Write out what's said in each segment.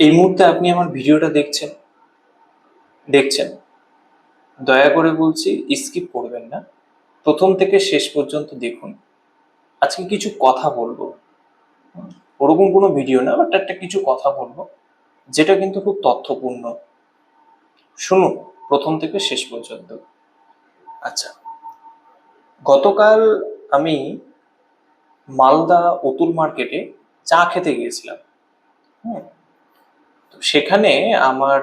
এই মুহূর্তে আপনি আমার ভিডিওটা দেখছেন? দেখছেন? দয়া করে বলছি স্কিপ করবেন না। প্রথম থেকে শেষ পর্যন্ত দেখুন। আজকে কিছু কথা বলব। ওরকম কোনো ভিডিও না বাট একটা কিছু কথা বলব, যেটা কিন্তু খুব তথ্যপূর্ণ। শুনুন, প্রথম থেকে শেষ পর্যন্ত। আচ্ছা গতকাল আমি মালদা অতুল মার্কেটে চা খেতে গিয়েছিলাম। তো সেখানে আমার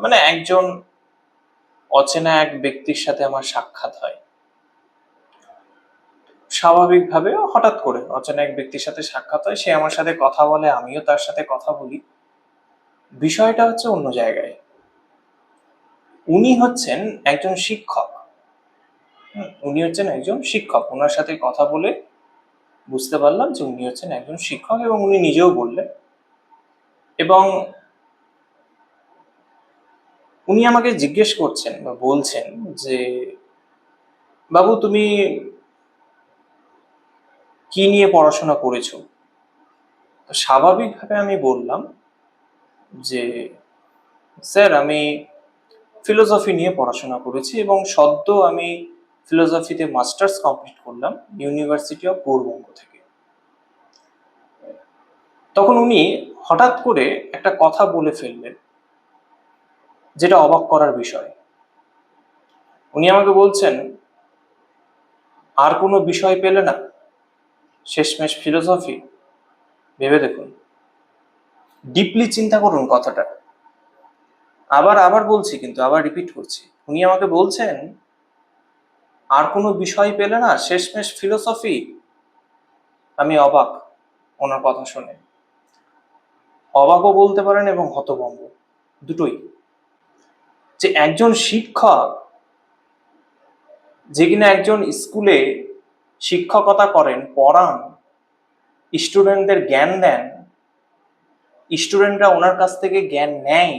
মানে একজন অচেনা এক ব্যক্তির সাথে আমার সাক্ষাৎ হয়। স্বাভাবিকভাবে হঠাৎ করে অচেনা এক ব্যক্তির সাথে সাক্ষাৎ হয়, সে আমার সাথে কথা বলে, আমিও তার সাথে কথা বলি। বিষয়টা হচ্ছে অন্য জায়গায়। উনি হচ্ছেন একজন শিক্ষক। উনি হচ্ছেন একজন শিক্ষক। ওনার সাথে কথা বলে বুঝতে পারলাম যে উনি হচ্ছেন একজন শিক্ষক এবং উনি নিজেও বললেন এবং উনি আমাকে জিজ্ঞেস করছেন বা বলছেন যে, বাবু, তুমি কি নিয়ে পড়াশোনা করেছ? তো স্বাভাবিকভাবে আমি বললাম যে, স্যার, আমি ফিলোসফি নিয়ে পড়াশোনা করেছি এবং সদ্য আমি ফিলোসফিতে মাস্টার্স কমপ্লিট করলাম ইউনিভার্সিটি অফ পূর্ববঙ্গ থেকে। তখন উনি হঠাৎ করে একটা কথা বলে ফেললেন, যেটা অবাক করার বিষয়। উনি আমাকে বলছেন, আর কোনো বিষয় পেলে না। শেষমেশ ফিলোসফি। ভেবে দেখুন। ডিপলি চিন্তা করুন কথাটা। আবার আবার বলছি কিন্তু, আবার রিপিট করছি। উনি আমাকে বলছেন, আর কোনো বিষয় পেলে না। শেষমেশ ফিলোসফি। আমি অবাক ওনার কথা শুনে। অবাকও বলতে পারেন এবং হতভম্ব। দুটোই। যে একজন শিক্ষক যে কিনা একজন স্কুলে শিক্ষকতা করেন, পড়ান, স্টুডেন্টদের জ্ঞান দেন, স্টুডেন্টরা ওনার কাছ থেকে জ্ঞান নেয়,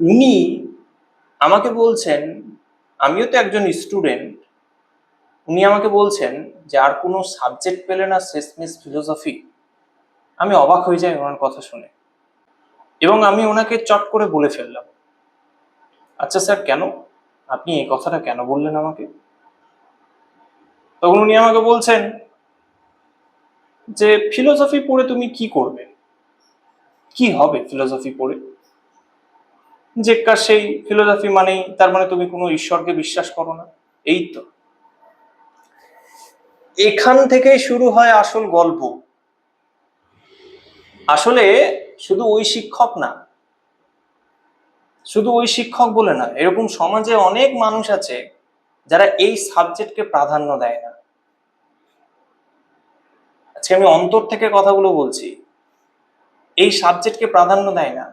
উনি আমাকে বলছেন, আমিও তো একজন স্টুডেন্ট। উনি আমাকে বলছেন যে, আর কোনো সাবজেক্ট পেলে না শেষমেশ ফিলোসফি আমি অবাক হয়ে যাই ওনার কথা শুনে। এবং আমি ওনাকে চট করে বলে ফেললাম। আচ্ছা স্যার, কেন? আপনি এই কথাটা কেন বললেন আমাকে? তখন উনি আমাকে বলছেন যে, ফিলোসফি পড়ে তুমি কি করবে? কি হবে ফিলোসফি পড়ে? যে, কার সেই ফিলোসফি মানেই, তার মানে তুমি কোনো ঈশ্বরকে বিশ্বাস করো না? এই তো। এখান থেকেই শুরু হয় আসল গল্প। আসলে শুধু ওই শিক্ষক না, শুধু ওই শিক্ষক বলে না, এরকম সমাজে অনেক মানুষ আছে যারা এই সাবজেক্টকে প্রাধান্য দেয় না। আজকে আমি অন্তর থেকে কথাগুলো বলছি, এই সাবজেক্টকে প্রাধান্য দেয় না।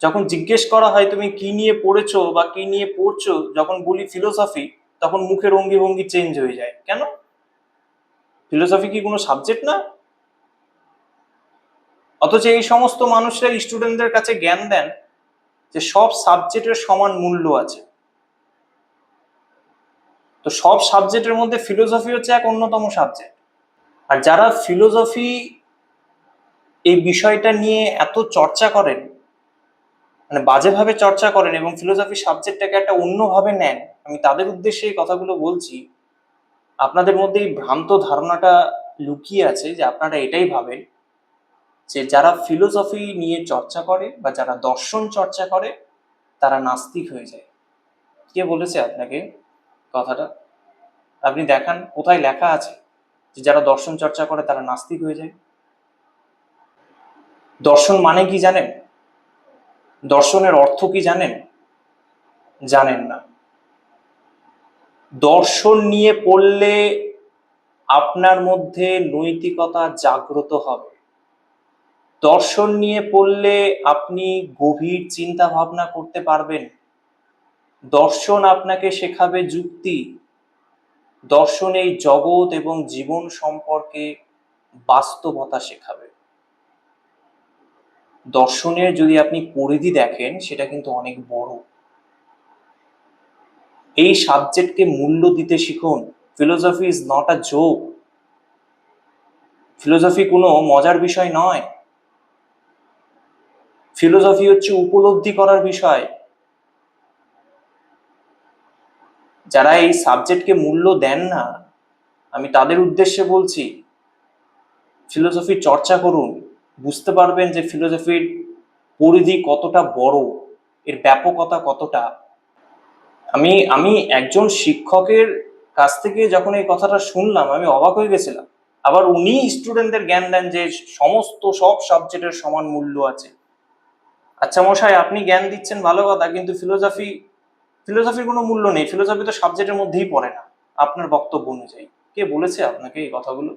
যখন জিজ্ঞেস করা হয় তুমি কি নিয়ে পড়েছো বা কি নিয়ে পড়ছো, যখন বলি ফিলোসফি তখন মুখের অঙ্গি ভঙ্গি চেঞ্জ হয়ে যায়। কেন? ফিলোসফি কি কোনো সাবজেক্ট না? অথচ এই সমস্ত মানুষরা স্টুডেন্টদের কাছে জ্ঞান দেন যে সব সাবজেক্টের সমান মূল্য আছে। তো সব সাবজেক্টের মধ্যে ফিলোসফি হচ্ছে এক অন্যতম সাবজেক্ট আর যারা ফিলোসফি এই বিষয়টা নিয়ে এত চর্চা করেন মানে বাজেভাবে চর্চা করেন এবং ফিলোসফি সাবজেক্টটাকে একটা অন্যভাবে নেন, আমি তাদের উদ্দেশ্যে এই কথাগুলো বলছি, আপনাদের মধ্যে এই ভ্রান্ত ধারণাটা লুকিয়ে আছে যে আপনারা এটাই ভাবেন। যে যারা ফিলোসফি নিয়ে চর্চা করে বা যারা দর্শন চর্চা করে, তারা নাস্তিক হয়ে যায়। কে বলেছে আপনাকে কথাটা? আপনি দেখান, কোথায় লেখা আছে যে যারা দর্শন চর্চা করে, তারা নাস্তিক হয়ে যায়? দর্শন মানে কি জানেন? দর্শনের অর্থ কি জানেন? জানেন না। দর্শন নিয়ে পড়লে আপনার মধ্যে নৈতিকতা জাগ্রত হবে। দর্শন নিয়ে পড়লে আপনি গভীর চিন্তা ভাবনা করতে পারবেন। দর্শন আপনাকে শেখাবে যুক্তি। দর্শন এই জগৎ এবং জীবন সম্পর্কে বাস্তবতা শেখাবে। দর্শনের যদি আপনি পরিধি দেখেন, সেটা কিন্তু অনেক বড়। এই সাবজেক্টকে মূল্য দিতে শিখুন। Philosophy is not a joke. Philosophy কোনো মজার বিষয় নয়। ফিলোসফি হচ্ছে উপলব্ধি করার বিষয়। যারা এই সাবজেক্টকে মূল্য দেন না, আমি তাদের উদ্দেশ্যে বলছি, ফিলোসফি চর্চা করুন। বুঝতে পারবেন যে ফিলোসফির পরিধি কতটা বড়, এর ব্যাপকতা কতটা। আমি আমি একজন শিক্ষকের কাছ থেকে যখন এই কথাটা শুনলাম, আমি অবাক হয়ে গেছিলাম। আবার উনি স্টুডেন্টদের জ্ঞান দেন যে সমস্ত সব সাবজেক্টের সমান মূল্য আছে। আচ্ছা মশাই, আপনি জ্ঞান দিচ্ছেন ভালো কথা, কিন্তু ফিলোসফি ফিলোসফির কোনো মূল্য নেই। ফিলোসফি তো সাবজেক্টের মধ্যেই পড়ে না, আপনার বক্তব্য অনুযায়ী। কে বলেছে আপনাকে এই কথাগুলো?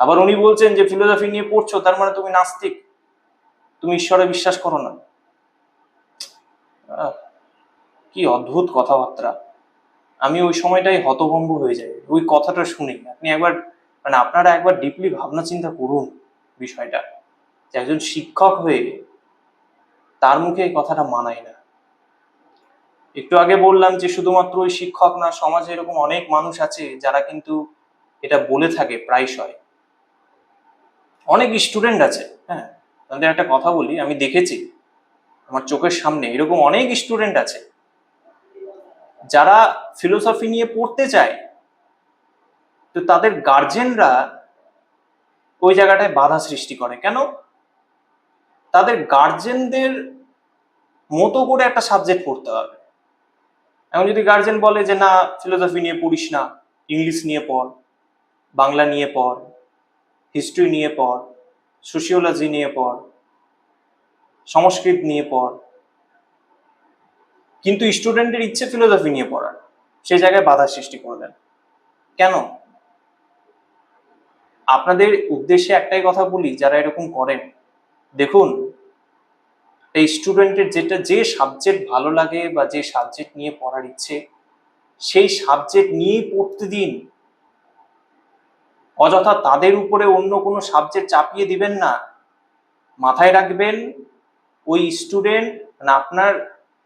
আবার উনি বলছেন যে ফিলোসফি নিয়ে পড়ছো, তার মানে তুমি নাস্তিক। তুমি ঈশ্বরে বিশ্বাস করো না। কি অদ্ভুত কথাবার্তা। আমি ওই সময়টাই হতভম্ব হয়ে যাই, ওই কথাটা শুনে আপনি একবার মানে আপনারা একবার ডিপলি ভাবনা চিন্তা করুন বিষয়টা, যে একজন শিক্ষক হয়ে তার মুখে এই কথাটা মানায় না। একটু আগে বললাম যে শুধুমাত্র ওই শিক্ষক না, সমাজে এরকম অনেক মানুষ আছে যারা কিন্তু এটা বলে থাকে প্রায়শই। অনেক স্টুডেন্ট আছে হ্যাঁ? তাদের একটা কথা বলি, আমি দেখেছি, আমার চোখের সামনে এরকম অনেক স্টুডেন্ট আছে যারা ফিলোসফি নিয়ে পড়তে চায়, তো তাদের গার্জেনরা ওই জায়গাটায় বাধা সৃষ্টি করে। কেন? তাদের গার্জেনদের মতো করে একটা সাবজেক্ট পড়তে হবে। এখন যদি গার্জেন বলে যে, না ফিলোসফি নিয়ে পড়িস না ইংলিশ নিয়ে পড়, বাংলা নিয়ে পড় হিস্ট্রি নিয়ে পড় সোশিওলজি নিয়ে পড়, সংস্কৃত নিয়ে পড়, কিন্তু স্টুডেন্টের ইচ্ছে ফিলোসফি নিয়ে পড়ার। সেই জায়গায় বাধা সৃষ্টি করলেন কেন? আপনাদের উদ্দেশ্যে একটাই কথা বলি, যারা এরকম করেন দেখুন, এই স্টুডেন্টের যেটা যে সাবজেক্ট ভালো লাগে বা যে সাবজেক্ট নিয়ে পড়ার ইচ্ছে, সেই সাবজেক্ট নিয়েই পড়তে দিন অযথা তাদের উপরে অন্য কোনো সাবজেক্ট চাপিয়ে দিবেন না। মাথায় রাখবেন, ওই স্টুডেন্ট মানে আপনার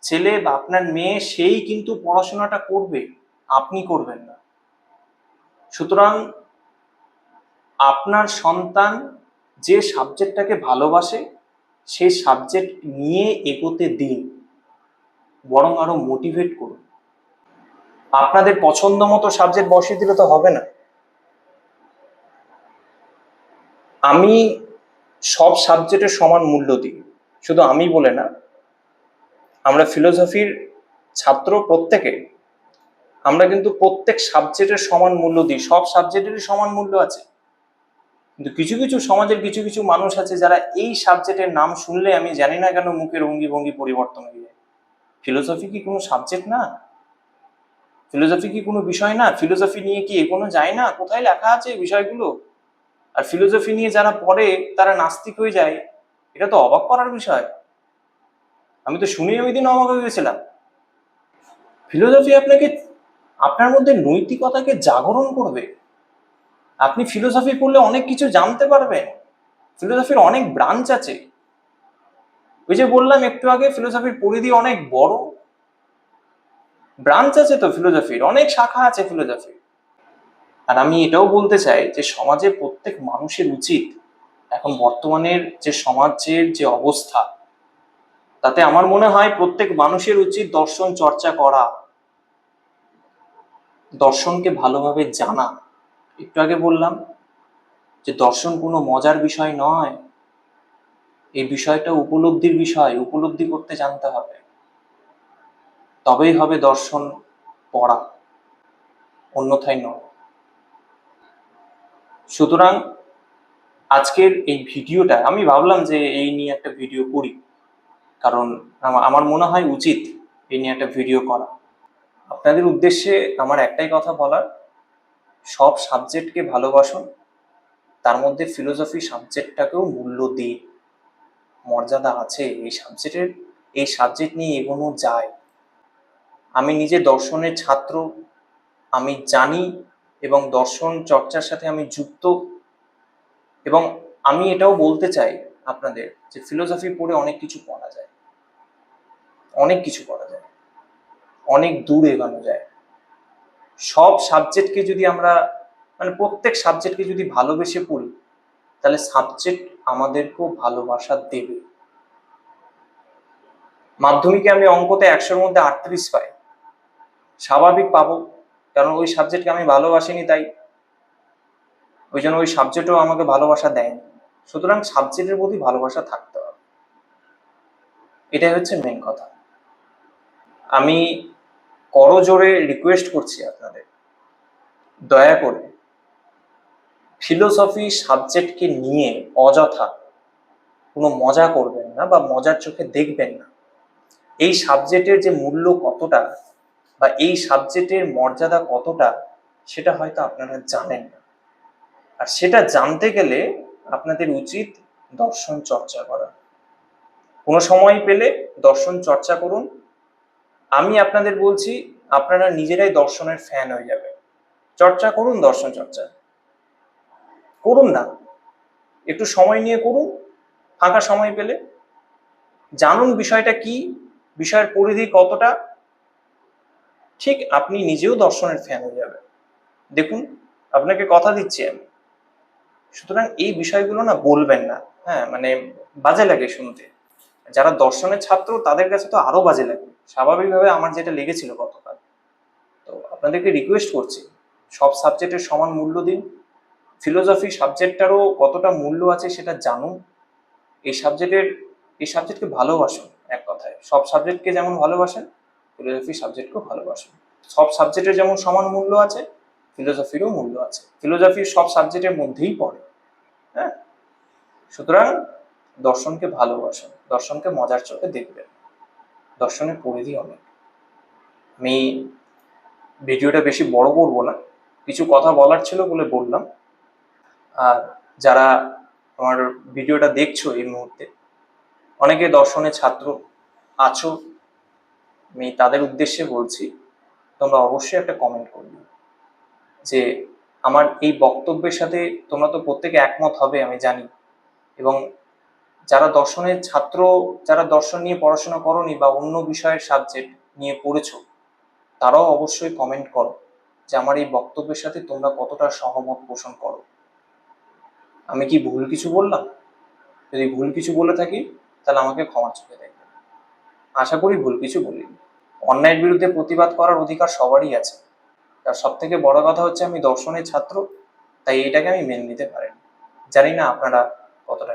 ছেলে বা আপনার মেয়ে, সেই কিন্তু পড়াশোনাটা করবে, আপনি করবেন না। সুতরাং আপনার সন্তান যে সাবজেক্টটাকে ভালোবাসে সেই সাবজেক্ট নিয়ে এগোতে দিন। বরং আরও মোটিভেট করুন। আপনাদের পছন্দ মতো সাবজেক্ট বসিয়ে দিলে তো হবে না। আমি সব সাবজেক্টের সমান মূল্য দিই। শুধু আমি বলে না, আমরা ফিলোসফির ছাত্র প্রত্যেকে, আমরা কিন্তু প্রত্যেক সাবজেক্টের সমান মূল্য দিই। সব সাবজেক্টেরই সমান মূল্য আছে। কিন্তু কিছু কিছু সমাজের কিছু কিছু মানুষ আছে যারা এই সাবজেক্টের নাম শুনলে আমি জানি না কেন মুখের অঙ্গি ভঙ্গি পরিবর্তন হয়ে যায়। ফিলোসফি কি কোনো সাবজেক্ট না? ফিলোসফি কি কোনো বিষয় না? ফিলোসফি নিয়ে কি এগোনো যায় না? কোথায় লেখা আছে এই বিষয়গুলো? আর ফিলোসফি নিয়ে যারা পড়ে, তারা নাস্তিক হয়ে যায়। এটা তো অবাক করার বিষয়। আমি তো শুনেই ওই দিন অবাক হয়ে গেছিলাম। ফিলোসফি আপনাকে, আপনার মধ্যে নৈতিকতাকে জাগরণ করবে। আপনি ফিলোসফি পড়লে অনেক কিছু জানতে পারবেন। ফিলোসফির অনেক ব্রাঞ্চ আছে। ওই যে বললাম, একটু আগে ফিলোসফির পরিধি অনেক বড়। ব্রাঞ্চ আছে তো ফিলোসফির অনেক শাখা আছে ফিলোসফির আর আমি এটাও বলতে চাই যে সমাজে প্রত্যেক মানুষের উচিত এখন বর্তমানের যে সমাজের যে অবস্থা, তাতে আমার মনে হয় প্রত্যেক মানুষের উচিত দর্শন চর্চা করা, দর্শনকে ভালোভাবে জানা। একটু আগে বললাম যে দর্শন কোনো মজার বিষয় নয়। এই বিষয়টা উপলব্ধির বিষয়, উপলব্ধি করতে জানতে হবে। তবেই হবে দর্শন পড়া, অন্যথায় নয়। সুতরাং আজকের এই ভিডিওটা, আমি ভাবলাম যে এই নিয়ে একটা ভিডিও করি। কারণ আমা- আমার মনে হয় উচিত এই নিয়ে একটা ভিডিও করা। আপনাদের উদ্দেশ্যে আমার একটাই কথা বলার সব সাবজেক্টকে ভালোবাসুন তার মধ্যে ফিলোসফি সাবজেক্টটাকেও মূল্য দিন। মর্যাদা আছে, এই সাবজেক্টের এই সাবজেক্ট নিয়ে এগোনো যায়। আমি নিজে দর্শনের ছাত্র, আমি জানি এবং দর্শন চর্চার সাথে আমি যুক্ত। এবং আমি এটাও বলতে চাই আপনাদের যে ফিলোসফি পড়ে অনেক কিছু পড়া যায়। অনেক কিছু করা যায়। অনেক দূর এগোনো যায়। সব সাবজেক্টকে যদি আমরা মানে প্রত্যেক সাবজেক্টকে যদি ভালোবেসে পড়ি, তাহলে সাবজেক্ট আমাদেরকেও ভালোবাসা দেবে। মাধ্যমিকে আমি অঙ্কতে একশোর মধ্যে আটত্রিশ পাই। স্বাভাবিক পাবো, কারণ ওই সাবজেক্টকে আমি ভালোবাসিনি তাই। ওই জন্য ওই সাবজেক্টও আমাকে ভালোবাসা দেয়নি। সুতরাং সাবজেক্টের প্রতি ভালোবাসা থাকতে হবে। এটাই হচ্ছে মেন কথা। আমি করজোরে রিকোয়েস্ট করছি আপনাদের। দয়া করে ফিলোসফি সাবজেক্টকে নিয়ে অযথা কোনো মজা করবেন না বা মজার চোখে দেখবেন না। এই সাবজেক্টের যে মূল্য কতটা বা এই সাবজেক্টের মর্যাদা কতটা সেটা হয়তো আপনারা জানেন না। আর সেটা জানতে গেলে আপনাদের উচিত দর্শন চর্চা করা। কোনো সময় পেলে দর্শন চর্চা করুন আমি আপনাদের বলছি, আপনারা নিজেরাই দর্শনের ফ্যান হয়ে যাবে চর্চা করুন, দর্শন চর্চা। করুন না। একটু সময় নিয়ে করুন, ফাঁকা সময় পেলে। জানুন বিষয়টা কি, বিষয়ের পরিধি কতটা। ঠিক আপনি নিজেও দর্শনের ফ্যান হয়ে যাবে দেখুন, আপনাকে কথা দিচ্ছি আমি। সুতরাং এই বিষয়গুলো না বলবেন না। হ্যাঁ মানে বাজে লাগে শুনতে। যারা দর্শনের ছাত্র, তাদের কাছে তো আরও বাজে লাগে। স্বাভাবিকভাবে আমার যেটা লেগেছিল গতকাল। তো আপনাদেরকে রিকোয়েস্ট করছি, সব সাবজেক্টের সমান মূল্য দিন। ফিলোসফি সাবজেক্টটারও কতটা মূল্য আছে সেটা জানুন। এই সাবজেক্টের এই সাবজেক্টকে ভালোবাসুন, এক কথায়। সব সাবজেক্টকে যেমন ভালোবাসেন ফিলোসফি সাবজেক্টকেও ভালোবাসুন। সব সাবজেক্টের যেমন সমান মূল্য আছে ফিলোসফিরও মূল্য আছে। ফিলোসফি সব সাবজেক্টের মধ্যেই পড়ে হ্যাঁ? সুতরাং দর্শনকে ভালোবাসুন, দর্শনকে মজার চোখে দেখবেন। দর্শনের পরিধি অনেক। আমি ভিডিওটা বেশি বড় করব না, কিছু কথা বলার ছিল বলে বললাম। আর যারা আমার ভিডিওটা দেখছ এই মুহূর্তে, অনেকে দর্শনের ছাত্র আছো, আমি তাদের উদ্দেশ্যে বলছি, তোমরা অবশ্যই একটা কমেন্ট করবে যে আমার এই বক্তব্যের সাথে তোমরা তো প্রত্যেকে একমত হবে, আমি জানি। এবং যারা দর্শনের ছাত্র, যারা দর্শন নিয়ে পড়াশোনা করনি বা অন্য বিষয়ের সাবজেক্ট নিয়ে পড়েছো, তারাও অবশ্যই কমেন্ট করো যে আমার এই বক্তব্যের সাথে তোমরা কতটা সহমত পোষণ করো। আমি কি ভুল কিছু বললাম? যদি ভুল কিছু বলে থাকি, তাহলে আমাকে ক্ষমা চোখে দেখবে। আশা করি ভুল কিছু বলিনি। অন্যায়ের বিরুদ্ধে প্রতিবাদ করার অধিকার সবারই আছে। তার সব থেকে বড় কথা হচ্ছে আমি দর্শনের ছাত্র, তাই এটাকে আমি মেনে নিতে পারিনি। জানি না আপনারা কতটা।